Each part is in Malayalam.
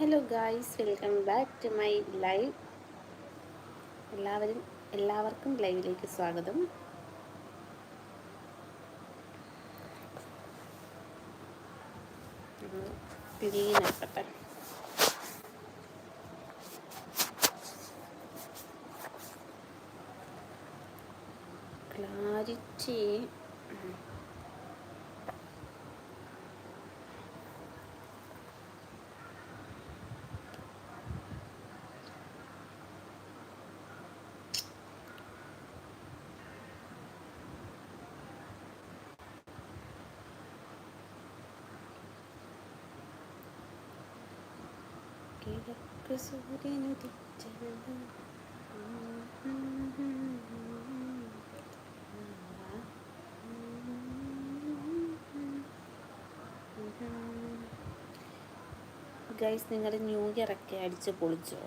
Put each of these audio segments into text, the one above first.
Hello guys welcome back to my live എല്ലാവരും എല്ലാവർക്കും ലൈവിലേക്ക് സ്വാഗതം. ക്ലീൻ കിഴക്ക് ഗൈസ് നിങ്ങൾ ന്യൂ ഇയർ ഒക്കെ അടിച്ച് പൊളിച്ചോ?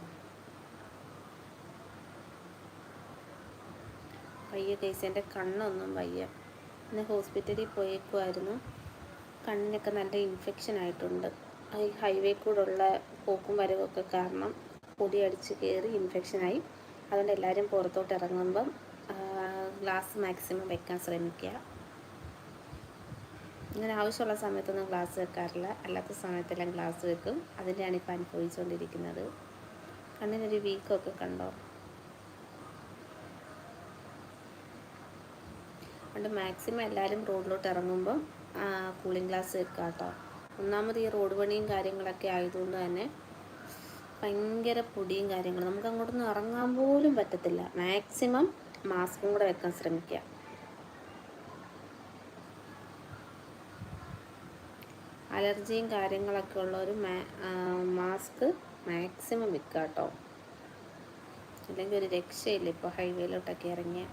വയ്യ ഗൈസ് എന്റെ കണ്ണൊന്നും വയ്യ. ഇന്ന് ഹോസ്പിറ്റലിൽ പോയേക്കുമായിരുന്നു കണ്ണിനൊക്കെ നല്ല ഇൻഫെക്ഷൻ ആയിട്ടുണ്ട്. ഈ ഹൈവേ കൂടെയുള്ള പോക്കും വരവൊക്കെ കാരണം പൊടി അടിച്ച് കയറി ഇൻഫെക്ഷനായി അതുകൊണ്ട് എല്ലാവരും പുറത്തോട്ട് ഇറങ്ങുമ്പം ഗ്ലാസ് മാക്സിമം വെക്കാൻ ശ്രമിക്കുക. ഇങ്ങനെ ആവശ്യമുള്ള സമയത്തൊന്നും ഗ്ലാസ് വെക്കാറില്ല. അല്ലാത്ത സമയത്തെല്ലാം ഗ്ലാസ് വെക്കും. അതിന്റെയാണ് ഇപ്പോൾ അനുഭവിച്ചുകൊണ്ടിരിക്കുന്നത്. കണ്ണിനൊരു വീക്കൊക്കെ കണ്ടോ? അതുകൊണ്ട് മാക്സിമം എല്ലാവരും റോഡിലോട്ട് ഇറങ്ങുമ്പം കൂളിംഗ് ഗ്ലാസ് വെക്കാം കേട്ടോ ഒന്നാമത് ഈ റോഡ് പണിയും കാര്യങ്ങളൊക്കെ ആയതുകൊണ്ട് തന്നെ ഭയങ്കര പൊടിയും കാര്യങ്ങളും. നമുക്ക് അങ്ങോട്ടൊന്നും ഇറങ്ങാൻ പോലും പറ്റത്തില്ല. മാക്സിമം മാസ്കും കൂടെ വെക്കാൻ ശ്രമിക്കുക. അലർജിയും കാര്യങ്ങളൊക്കെ ഉള്ളവർ മാസ്ക് മാക്സിമം വെക്കുക കേട്ടോ. അല്ലെങ്കിൽ ഒരു രക്ഷയില്ല. ഇപ്പോൾ ഹൈവേയിലോട്ടൊക്കെ ഇറങ്ങിയ.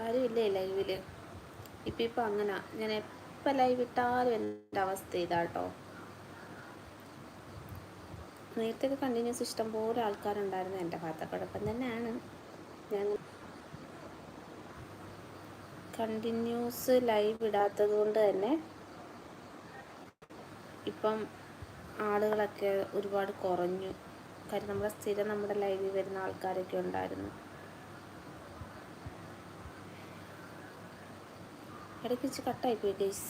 ആരുമില്ലേ ലൈവിൽ ഇപ്പം ഇപ്പം അങ്ങനെ. ഞാൻ എപ്പോൾ ലൈവ് ഇട്ടാലും എന്റെ അവസ്ഥ ഇതാട്ടോ. നേരത്തെ കണ്ടിന്യൂസ് ഇഷ്ടംപോലെ ആൾക്കാരുണ്ടായിരുന്നു എന്റെ ഭാഗത്തെ കുഴപ്പം തന്നെയാണ്. കണ്ടിന്യൂസ് ലൈവ് ഇടാത്തത് കൊണ്ട് തന്നെ ഇപ്പം ആളുകളൊക്കെ ഒരുപാട് കുറഞ്ഞു. കാര്യം നമ്മുടെ സ്ഥിരം നമ്മുടെ ലൈവിൽ വരുന്ന ആൾക്കാരൊക്കെ ഉണ്ടായിരുന്നു. ഇടയ്ക്ക് വെച്ച് കട്ടായിപ്പോയി ഗൈസ്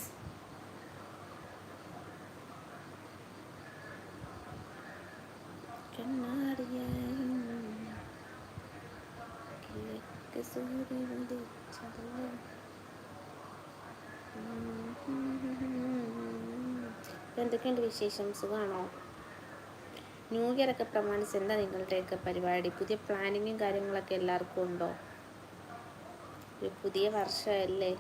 എന്തൊക്കെയുണ്ട് വിശേഷം? സുഖമാണോ ന്യൂ ഇയർ ഒക്കെ പ്രമാണിച്ച് എന്താ നിങ്ങളുടെയൊക്കെ പരിപാടി? പുതിയ പ്ലാനിങ്ങും കാര്യങ്ങളൊക്കെ എല്ലാവർക്കും ഉണ്ടോ? ഒരു പുതിയ വർഷമല്ലേ?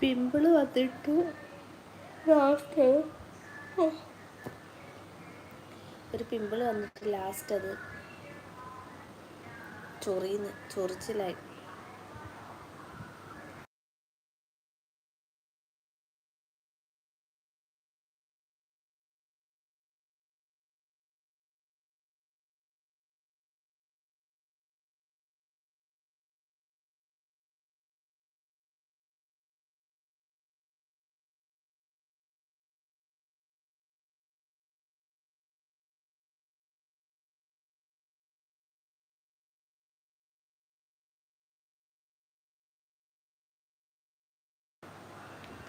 പിമ്പിൾ വന്നിട്ട്. ലാസ്റ്റ് ഒരു പിമ്പിൾ വന്നിട്ട് ലാസ്റ്റ് അത് ചൊറിയുന്നു ചൊറിച്ചിലായി.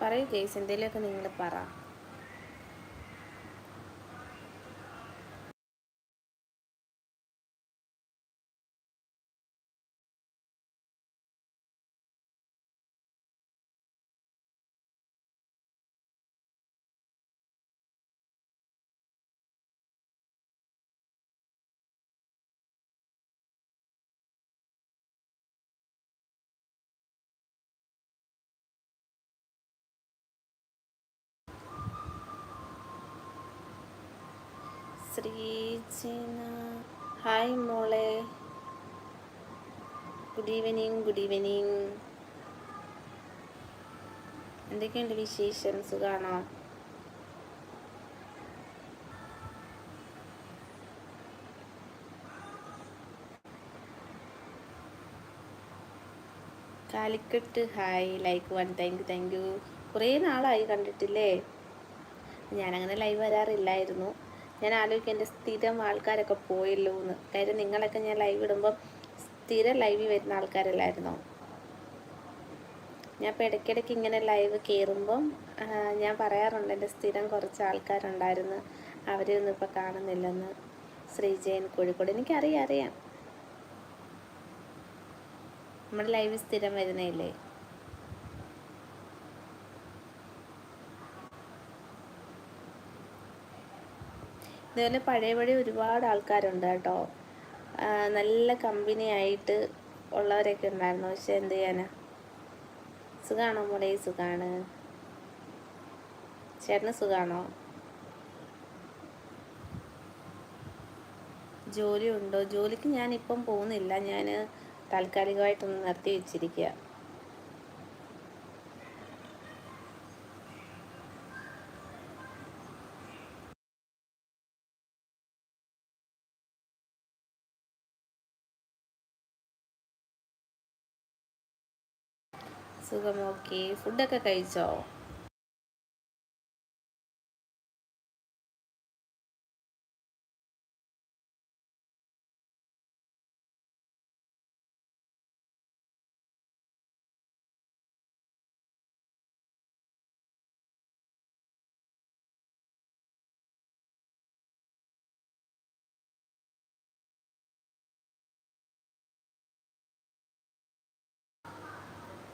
പറയൂ കേസ് എന്തെങ്കിലുമൊക്കെ നിങ്ങൾ പറ. ശ്രീജന. ഹായ് മോളെ. ഗുഡ് ഈവനിങ് ഗുഡ് ഈവനിങ് എന്തൊക്കെയുണ്ട് വിശേഷം? സുഖാണോ? Calicut hi like one thank you thank you കുറേ നാളായി കണ്ടിട്ടില്ലേ? ഞാനങ്ങനെ ലൈവ് വരാറില്ലായിരുന്നു. ഞാൻ ആലോചിക്കും എന്റെ സ്ഥിരം ആൾക്കാരൊക്കെ പോയല്ലോ എന്ന് കാര്യം നിങ്ങളൊക്കെ ഞാൻ ലൈവ് ഇടുമ്പം സ്ഥിര ലൈവിൽ വരുന്ന ആൾക്കാരല്ലായിരുന്നോ? ഞാൻ ഇപ്പോൾ ഇടയ്ക്കിടയ്ക്ക് ഇങ്ങനെ ലൈവ് കയറുമ്പം ഞാൻ പറയാറുണ്ട് എന്റെ സ്ഥിരം കുറച്ച് ആൾക്കാരുണ്ടായിരുന്നു. അവരെയൊന്നും ഇപ്പോൾ കാണുന്നില്ലെന്ന്. ശ്രീജയൻ കോഴിക്കോട്. എനിക്കറിയാം അറിയാം. നമ്മുടെ ലൈവ് സ്ഥിരം വരുന്നേല്ലേ ഇതുപോലെ പഴയ പഴയ ഒരുപാട് ആൾക്കാരുണ്ട് കേട്ടോ. നല്ല കമ്പനി ആയിട്ട് ഉള്ളവരൊക്കെ ഉണ്ടായിരുന്നു. പക്ഷെ എന്ത് ചെയ്യാനാ? സുഖാണോ മോളെ? സുഖാണ്. ചേട്ടന് സുഖാണോ? ജോലി ഉണ്ടോ ജോലിക്ക് ഞാൻ ഇപ്പം പോകുന്നില്ല. ഞാൻ താൽക്കാലികമായിട്ടൊന്ന് നിർത്തി വെച്ചിരിക്കുക സുഖം ഓക്കെ ഫുഡൊക്കെ കഴിച്ചോ?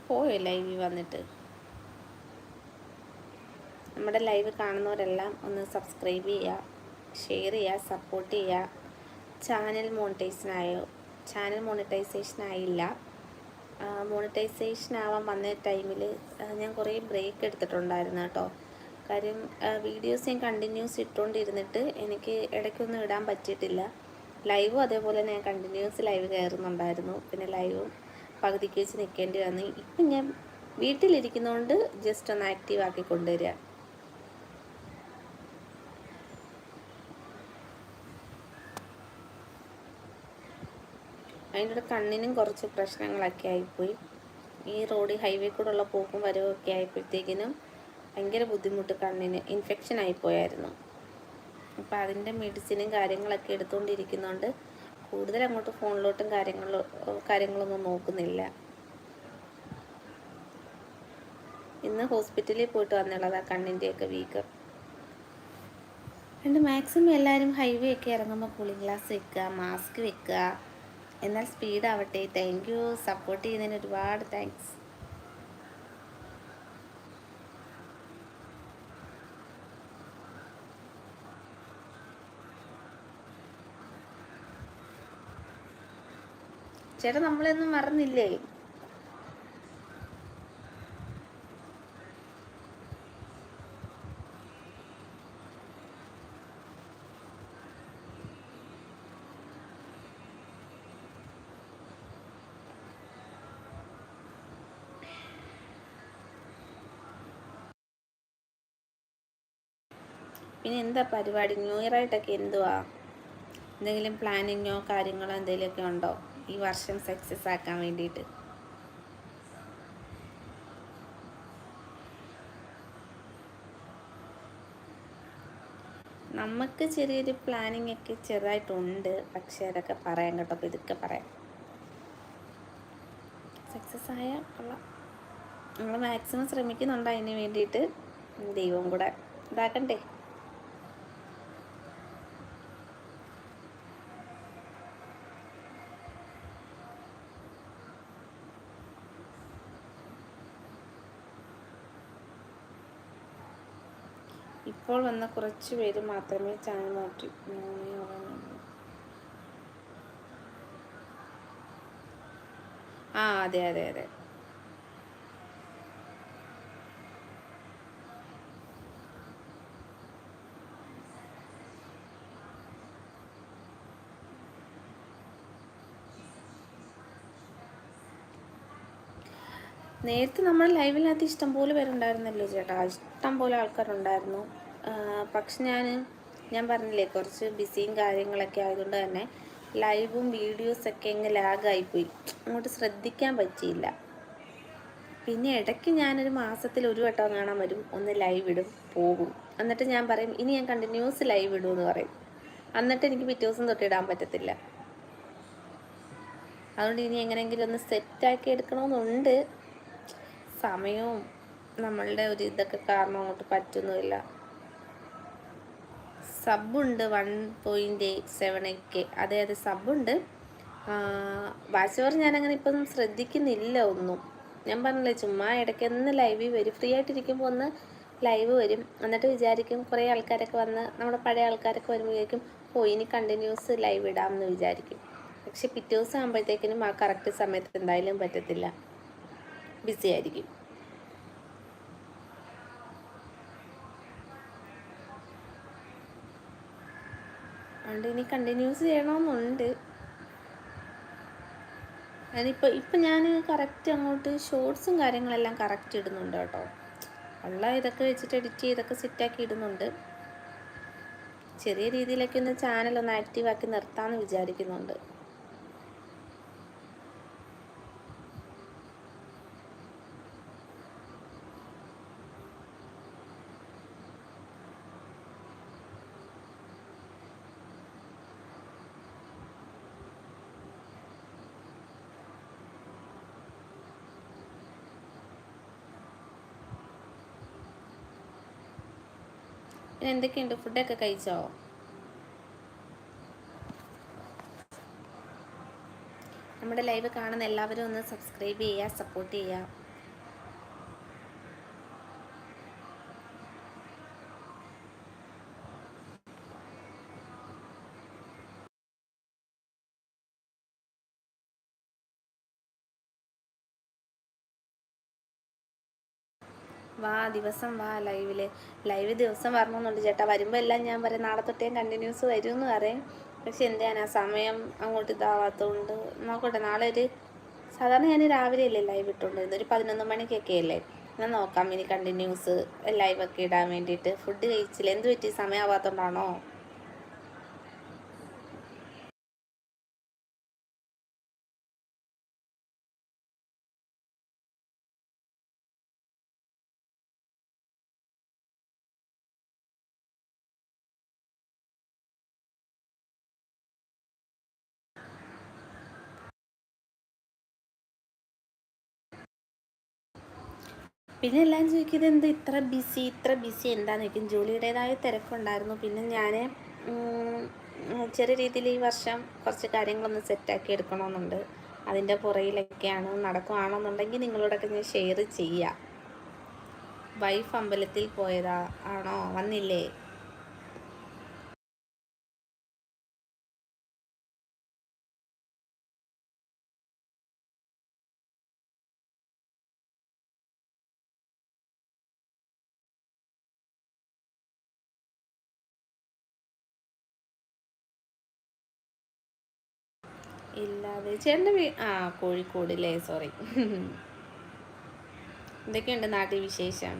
പോയോ ലൈവിൽ വന്നിട്ട്? നമ്മുടെ ലൈവ് കാണുന്നവരെല്ലാം ഒന്ന് സബ്സ്ക്രൈബ് ചെയ്യുക ഷെയർ ചെയ്യുക സപ്പോർട്ട് ചെയ്യുക ചാനൽ മോണിറ്റൈസിനായോ ചാനൽ മോണിറ്റൈസേഷൻ ആയില്ല. മോണിറ്റൈസേഷൻ ആവാൻ വന്ന ടൈമിൽ ഞാൻ കുറേ ബ്രേക്ക് എടുത്തിട്ടുണ്ടായിരുന്നു കേട്ടോ. കാര്യം വീഡിയോസ് ഞാൻ കണ്ടിന്യൂസ് ഇട്ടുകൊണ്ടിരുന്നിട്ട് എനിക്ക് ഇടയ്ക്കൊന്നും ഇടാൻ പറ്റിയിട്ടില്ല. ലൈവും അതേപോലെ ഞാൻ കണ്ടിന്യൂസ് ലൈവ് കയറുന്നുണ്ടായിരുന്നു. പിന്നെ ലൈവും പകുതിക്ക് വെച്ച് നിൽക്കേണ്ടി വന്നു. ഇപ്പം ഞാൻ വീട്ടിലിരിക്കുന്നതുകൊണ്ട് ജസ്റ്റ് ഒന്ന് ആക്റ്റീവ് ആക്കി കൊണ്ടുവരിക അതിന്റെ കണ്ണിനും കുറച്ച് പ്രശ്നങ്ങളൊക്കെ ആയിപ്പോയി. ഈ റോഡ് ഹൈവേ കൂടെ ഉള്ള പോക്കും വരവൊക്കെ ആയപ്പോഴത്തേക്കിനും ഭയങ്കര ബുദ്ധിമുട്ട് കണ്ണിന് ഇൻഫെക്ഷൻ ആയിപ്പോയായിരുന്നു അപ്പോൾ അതിന്റെ മെഡിസിനും കാര്യങ്ങളൊക്കെ എടുത്തുകൊണ്ടിരിക്കുന്നതുകൊണ്ട് കൂടുതൽ അങ്ങോട്ട് ഫോണിലോട്ടും കാര്യങ്ങളോ കാര്യങ്ങളൊന്നും നോക്കുന്നില്ല. ഇന്ന് ഹോസ്പിറ്റലിൽ പോയിട്ട് വന്നുള്ളതാ കണ്ണിന്റെയൊക്കെ വീക്കം. രണ്ട് മാക്സിമം എല്ലാവരും ഹൈവേ ഒക്കെ ഇറങ്ങുമ്പോൾ കൂളിംഗ് ഗ്ലാസ് വെക്കുക മാസ്ക് വെക്കുക. എന്നാൽ സ്പീഡ് ആവട്ടെ. താങ്ക് യു സപ്പോർട്ട് ചെയ്യുന്നതിന് ഒരുപാട് താങ്ക്സ് ചേട്ടാ നമ്മളെന്നും മറന്നില്ലേ? പിന്നെ എന്താ പരിപാടി? ന്യൂ ഇയർ ആയിട്ടൊക്കെ എന്തുവാ? എന്തെങ്കിലും പ്ലാനിങ്ങോ കാര്യങ്ങളോ എന്തെങ്കിലുമൊക്കെ ഉണ്ടോ? ഈ വർഷം സക്സസ് ആക്കാൻ വേണ്ടിയിട്ട്. നമുക്ക് ചെറിയൊരു പ്ലാനിങ് ഒക്കെ ചെറുതായിട്ടുണ്ട്. പക്ഷെ അതൊക്കെ പറയാം കേട്ടോ. അപ്പോൾ ഇതൊക്കെ പറയാം. സക്സസ് ആയ കൊള്ളാം. നമ്മൾ മാക്സിമം ശ്രമിക്കുന്നുണ്ട് അതിന് വേണ്ടിയിട്ട്? ദൈവം കൂടെ ഇതാക്കണ്ടേ? ഇപ്പോൾ വന്ന കുറച്ച് പേര് മാത്രമേ ചാനൽ മാറ്റി. ആ അതെ അതെ അതെ. നേരത്തെ നമ്മുടെ ലൈവിനകത്ത് ഇഷ്ടം പോലെ പേരുണ്ടായിരുന്നല്ലോ ചേട്ടാ. ഇഷ്ടം പോലെ ആൾക്കാരുണ്ടായിരുന്നു. പക്ഷെ ഞാൻ ഞാൻ പറഞ്ഞില്ലേ കുറച്ച് ബിസിയും കാര്യങ്ങളൊക്കെ ആയതുകൊണ്ട് തന്നെ ലൈവും വീഡിയോസൊക്കെ അങ്ങ് ലാഗായിപ്പോയി അങ്ങോട്ട് ശ്രദ്ധിക്കാൻ പറ്റിയില്ല. പിന്നെ ഇടയ്ക്ക് ഞാനൊരു മാസത്തിൽ ഒരു വട്ടം കാണാൻ വരും. ഒന്ന് ലൈവ് ഇടും പോകും. എന്നിട്ട് ഞാൻ പറയും ഇനി ഞാൻ കണ്ടിന്യൂസ് ലൈവ് ഇടുമെന്ന് പറയും. എന്നിട്ട് എനിക്ക് പിറ്റേ ദിവസം തൊട്ടിടാൻ പറ്റത്തില്ല. അതുകൊണ്ട് ഇനി എങ്ങനെയെങ്കിലും ഒന്ന് സെറ്റാക്കി എടുക്കണമെന്നുണ്ട്. സമയവും നമ്മളുടെ ഒരു ഇതൊക്കെ കാരണം അങ്ങോട്ട് പറ്റുന്നുമില്ല. സബുണ്ട് വൺ പോയിന്റ് എയ്റ്റ് സെവൻ ഒക്കെ. അതെ അതെ സബുണ്ട് വാശവർ ഞാനങ്ങനെ ഇപ്പം ശ്രദ്ധിക്കുന്നില്ല ഒന്നും. ഞാൻ പറഞ്ഞില്ലേ ചുമ്മാ ഇടയ്ക്ക് ഒന്ന് ലൈവിൽ വരും. ഫ്രീ ആയിട്ടിരിക്കുമ്പോൾ ഒന്ന് ലൈവ് വരും. എന്നിട്ട് വിചാരിക്കും കുറേ ആൾക്കാരൊക്കെ വന്ന് നമ്മുടെ പഴയ ആൾക്കാരൊക്കെ വരുമ്പോഴേക്കും ഓ ഇനി കണ്ടിന്യൂസ് ലൈവ് ഇടാമെന്ന് വിചാരിക്കും. പക്ഷെ പിറ്റേ ദിവസം ആകുമ്പോഴത്തേക്കിനും ആ കറക്റ്റ് സമയത്ത് എന്തായാലും പറ്റത്തില്ല. ബിസി ആയിരിക്കും. അതുകൊണ്ട് ഇനി കണ്ടിന്യൂസ് ചെയ്യണമെന്നുണ്ട് അതിനിപ്പോൾ ഇപ്പം ഞാൻ കറക്റ്റ് അങ്ങോട്ട് ഷോർട്സും കാര്യങ്ങളെല്ലാം കറക്റ്റ് ഇടുന്നുണ്ട് കേട്ടോ. ഉള്ള ഇതൊക്കെ വെച്ചിട്ട് എഡിറ്റ് ചെയ്തൊക്കെ സെറ്റാക്കി ഇടുന്നുണ്ട്. ചെറിയ രീതിയിലൊക്കെ ഒന്ന് ചാനൽ ഒന്ന് ആക്റ്റീവാക്കി നിർത്താമെന്ന് വിചാരിക്കുന്നുണ്ട്. പിന്നെ എന്തൊക്കെയുണ്ട്? ഫുഡൊക്കെ കഴിച്ചോ? നമ്മുടെ ലൈവ് കാണുന്ന എല്ലാവരും ഒന്ന് സബ്സ്ക്രൈബ് ചെയ്യുക സപ്പോർട്ട് ചെയ്യുക. വാ ദിവസം വാ ലൈവിൽ ലൈവ് ദിവസം വരണമെന്നുണ്ട് ചേട്ടാ. വരുമ്പോൾ എല്ലാം ഞാൻ പറയും നാളെ തൊട്ടേ കണ്ടിന്യൂസ് വരും എന്ന് പറയും. പക്ഷെ എന്താണ് സമയം അങ്ങോട്ട് ഇതാവാത്തതുകൊണ്ട് നോക്കട്ടെ നാളെ ഒരു സാധാരണ ഞാൻ രാവിലെ അല്ലേ ലൈവ് ഇട്ടുകൊണ്ടിരുന്നത് ഒരു പതിനൊന്ന് മണിക്കൊക്കെ അല്ലേ? ഞാൻ നോക്കാം ഇനി കണ്ടിന്യൂസ് ലൈവൊക്കെ ഇടാൻ വേണ്ടിയിട്ട്. ഫുഡ് കഴിച്ചില്ല? എന്ത് പറ്റി? സമയമാവാത്തതുകൊണ്ടാണോ പിന്നെ എല്ലാം ചോദിക്കുന്നത് എന്ത് ഇത്ര ബിസി ഇത്ര ബിസി എന്താന്ന്? ചോദിക്കും ജോലിയുടേതായ തിരക്കുണ്ടായിരുന്നു. പിന്നെ ഞാൻ ചെറിയ രീതിയിൽ ഈ വർഷം കുറച്ച് കാര്യങ്ങളൊന്ന് സെറ്റാക്കി എടുക്കണമെന്നുണ്ട്. അതിന്റെ പുറയിലൊക്കെയാണ് നടക്കുകയാണെന്നുണ്ടെങ്കിൽ നിങ്ങളോടൊക്കെ ഞാൻ ഷെയർ ചെയ്യാം. വൈഫ് അമ്പലത്തിൽ പോയതാ ആണോ? വന്നില്ലേ? ഇല്ലാതെ ചേട്ടന്റെ വീ ആ കോഴിക്കോടില്ലേ സോറി എന്തൊക്കെയുണ്ട് നാട്ടിൽ വിശേഷം?